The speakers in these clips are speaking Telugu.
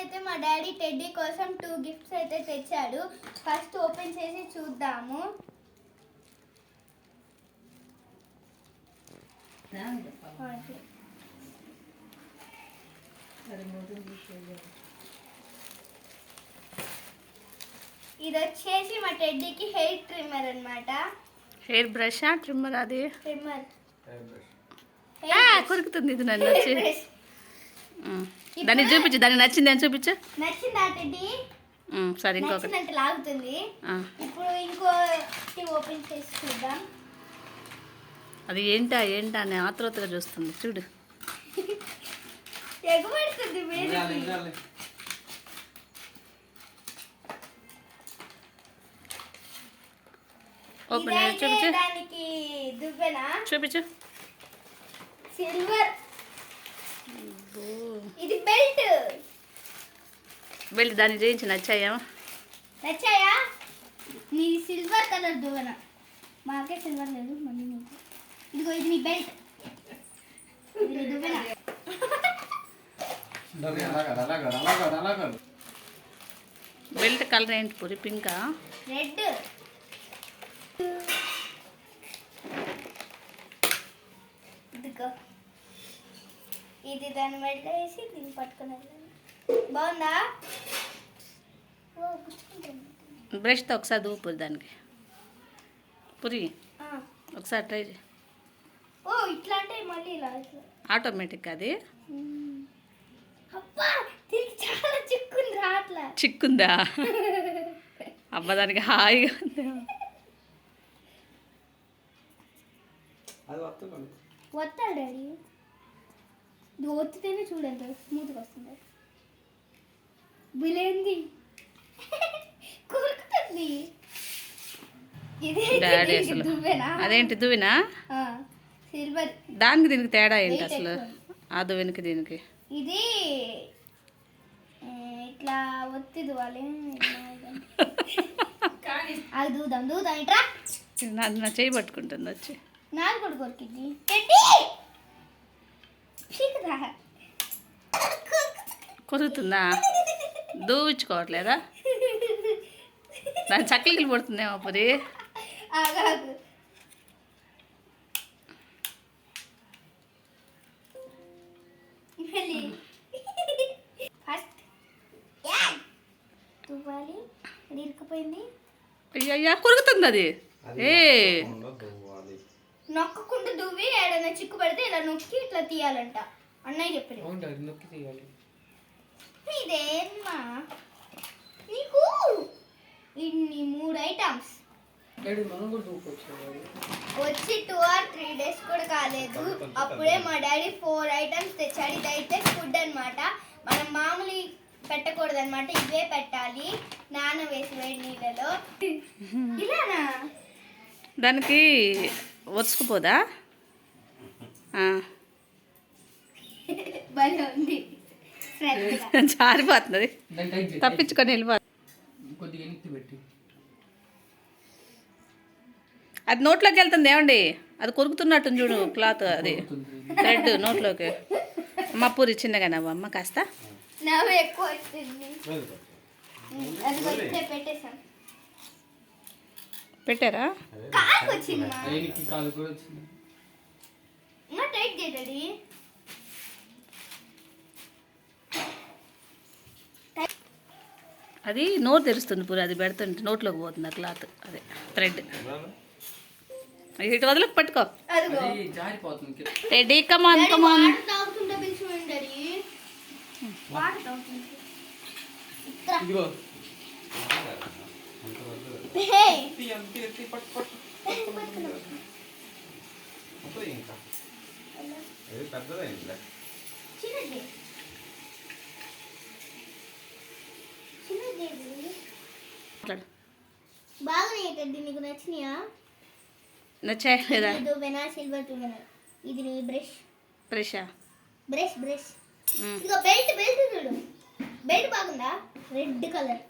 అయితే మా డాడీ టెడ్డీ కోసం టూ గిఫ్ట్స్ అయితే తెచ్చాడు. ఫస్ట్ ఓపెన్ చేసి చూద్దాము. ఇది వచ్చేసి మా టెడ్డీకి హెయిర్ ట్రిమ్మర్ అన్నమాట. హెయిర్ బ్రషా ట్రిమ్మర్ అది? ట్రిమ్మర్. ఆ, కొరుకుతుంది ఇది నన్ను వచ్చి. ఉమ్. దాన్ని చూపించు దాన్ని నచ్చింది అని చూపించు? సరే ఇంకొకటి నచ్చినట్టు లాగుతుంది. ఆ, ఇప్పుడు ఇంకోటి ఓపెన్ చేసి చూద్దాం. అది ఏంటా ఏంటా అని ఆతృతగా చూస్తుంది చూడు. ఓపెన్ చూపించు. చూపించు. సిల్వర్. ఇది వెళ్ళి దాన్ని చేయించి నచ్చాయా? నచ్చాయా? నీ సిల్వర్ కలర్ దువ్వెన మాకే సిల్వర్ లేదు నీకు. ఇదిగో ఇది నీ బెల్ట్ ఇది నీ దువ్వెన బెల్ట్ కలర్ ఏంటి పూరి? పింకా రెడ్ ఇదిగో. ఇది దాని మెడ వేసి దీన్ని పట్టుకుని వెళ్ళాలి. బాగుందా? బ్రష్తో ఒకసారి దూపు దానికి. పురి ఆ. ఒకసారి ట్రై చేయి ఓ ఇట్లా అంటే మళ్ళీ ఇలా ఆటోమేటిక్ అది? చిక్కుంది అబ్బా దానికి హాయిగా ఉంది? వస్తాడు డాడీ. ఇది ఒత్తితేనే చూడండి స్మూత్గా వస్తుంది. బిలేంది డాడీ అసలు. అదేంటి దువ్వినా? సిల్వర్. దానికి దీనికి తేడా ఏంటి అసలు? ఆ దువ్వెనకి దీనికి? ఇది ఇట్లా ఒత్తి దువ్వాలి అది దూదాం దూదాం ఇట్రా. నా నా చేయి పట్టుకుంటుంది వచ్చి. నాకు కూడా కొరికింది. కొరుకుతుందా? దూవించుకోవట్లేదా? దాని చక్కలికి పడుతుందేమో ఇరుక్కుపోయింది. అయ్యా కొరుకుతుంది అది. ఏ. నొక్కకుండా దువ్వి ఏడైనా చిక్కు పడితే ఇలా నొక్కి ఇట్లా తీయాలంట. అన్నయ్య చెప్పలేదు ఇదేమ్మా నీకు? ఇన్ని మూడు ఐటమ్స్ వచ్చి టూ ఆర్ త్రీ డేస్ కూడా కాలేదు. అప్పుడే మా డాడీ ఫోర్ ఐటమ్స్ తెచ్చాడు. ఇదైతే ఫుడ్ అన్నమాట. మనం మామూలు పెట్టకూడదు అనమాట ఇవే పెట్టాలి. నాన వేసి వేడి నీళ్ళలో. ఇలానా? దానికి శ్రద్ధగా. జారిపోతుంది తప్పించుకొని వెళ్ళిపో కొద్దిగా ఎనిక్కి పెట్టి. అది నోట్లోకి వెళ్తుంది ఏమండి? అది కొరుకుతున్నట్టు చూడు క్లాత్ అది. థ్రెడ్ నోట్లోకి. అమ్మ పూరి చిన్నగా నవ్వు అమ్మ కాస్త. పెట్టారా? కాకు వచ్చింది? మా. ఎనిక్కి కాదు కూడా అది నోరు తెరుస్తుంది పూరి అది పెడుతుంటే నోట్లోకి పోతుంది ఆ క్లాత్ అదే థ్రెడ్. ఇటు వదలకు పట్టుకో. రెడీ కమాన్ కమాన్ వాటర్ బాగున్నాయి నీకు నచ్చినాయా? నచ్చాయి లేదా? దువ్వెన సిల్వర్ దువ్వెన ఇది నీ బ్రష్. ఫ్రెషా బ్రష్ బ్రష్. ఇదిగో బెల్ట్ బెల్ట్ చూడు. బెల్ట్ బాగుందా? Red colour.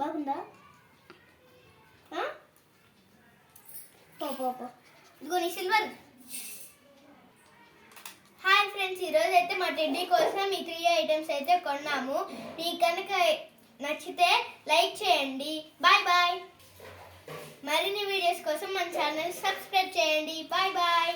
బాగుందా? ఇదిగో నీ సిల్వర్. హాయ్ ఫ్రెండ్స్ ఈరోజు అయితే మా టెడ్డీ కోసం ఈ త్రీ ఐటమ్స్ అయితే కొన్నాము. మీకు కనుక నచ్చితే లైక్ చేయండి. బాయ్ బాయ్ మరిన్ని వీడియోస్ కోసం మన ఛానల్ సబ్స్క్రైబ్ చేయండి. Bye bye